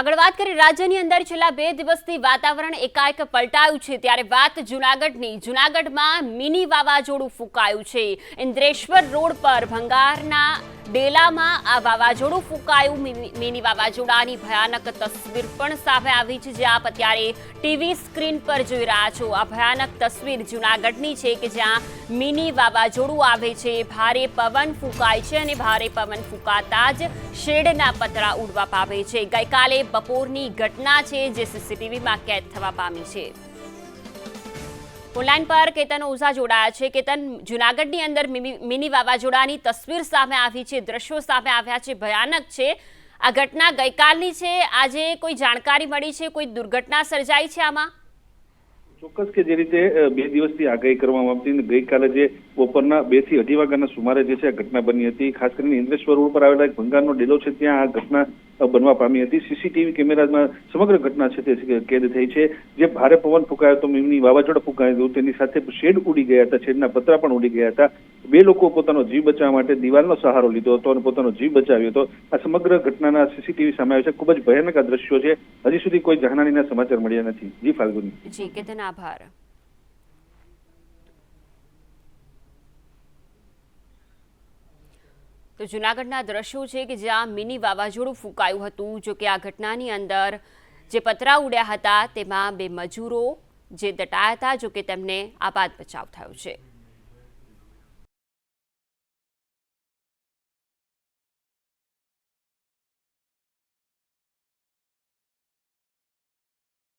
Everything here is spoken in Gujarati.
આગળ વાત કરી રાજ્યની અંદર છેલ્લા બે દિવસથી વાતાવરણ એકાએક પલટાયું છે. ત્યારે વાત જુનાગઢની. જુનાગઢમાં મિની વાવાઝોડું ફૂંકાયું છે. ઇન્દ્રેશ્વર રોડ પર ભંગારના ડેલામાં આ વાવાઝોડું ફૂંકાયું. મિની વાવાઝોડાની ભયાનક તસવીર પણ સામે આવી છે, જે આપ અત્યારે ટીવી સ્ક્રીન પર જોઈ રહ્યા છો. આ ભયાનક તસવીર જુનાગઢની છે કે જ્યાં મિની વાવાઝોડું આવે છે. ભારે પવન ફૂંકાય છે અને ભારે પવન ફૂંકાતા જ શેડના પતરા ઉડવા પામે છે. ગઈકાલે બપોરની ઘટના છે, જે સીસીટીવીમાં કેદ થવા પામી છે. ઓનલાઈન પર કેતન ઓઝા જોડાયા છે. કેતન, જુનાગઢની અંદર મિની વાવાઝોડાની તસવીર સામે આવી છે, દ્રશ્યો સામે આવ્યા છે. ભયાનક છે. આ ઘટના ગઈકાલની છે. આજે કોઈ જાણકારી મળી છે? કોઈ દુર્ઘટના સર્જાઈ છે આમાં? ચોક્કસ કે જે રીતે બે દિવસથી આગાહી કરવામાં આવતી અને ગઈકાલે જે બપોરના બેથી અઢી વાગ્યાના સુમારે જે છે આ ઘટના બની હતી. ખાસ કરીને ઇન્દ્રેશ્વર રોડ પર આવેલા એક ભંગારનો ડેલો છે, ત્યાં આ ઘટના બનવા પામી હતી. સીસીટીવી કેમેરામાં સમગ્ર ઘટના છે તે કેદ થઈ છે. જે ભારે પવન ફૂંકાયો હતો મિની વાવાઝોડા ફૂંકાયું હતું તેની સાથે શેડ ઉડી ગયા હતા, શેડના પતરા પણ ઉડી ગયા હતા. બે લોકો પોતાનો જીવ બચાવવા માટે દિવાલનો સહારો લીધો હતો અને પોતાનો જીવ બચાવ્યો હતો. આ સમગ્ર ઘટનાના સીસીટીવી સામે આવ્યો છે. ખૂબ જ ભયાનક આ દ્રશ્યો છે. હજી સુધી કોઈ જાનહાનીના સમાચાર મળ્યા નથી. જી, ફાલ્ગુની. જી કેતન આભાર. તો જુનાગઢના દ્રશ્યો છે કે જ્યાં મિની વાવાઝોડું ફૂંકાયું હતું. જો કે આ ઘટનાની અંદર જે પતરા ઉડ્યા હતા, તેમાં બે મજૂરો જે દટાયા હતા, જો કે તેમને આપાત બચાવ થયો છે.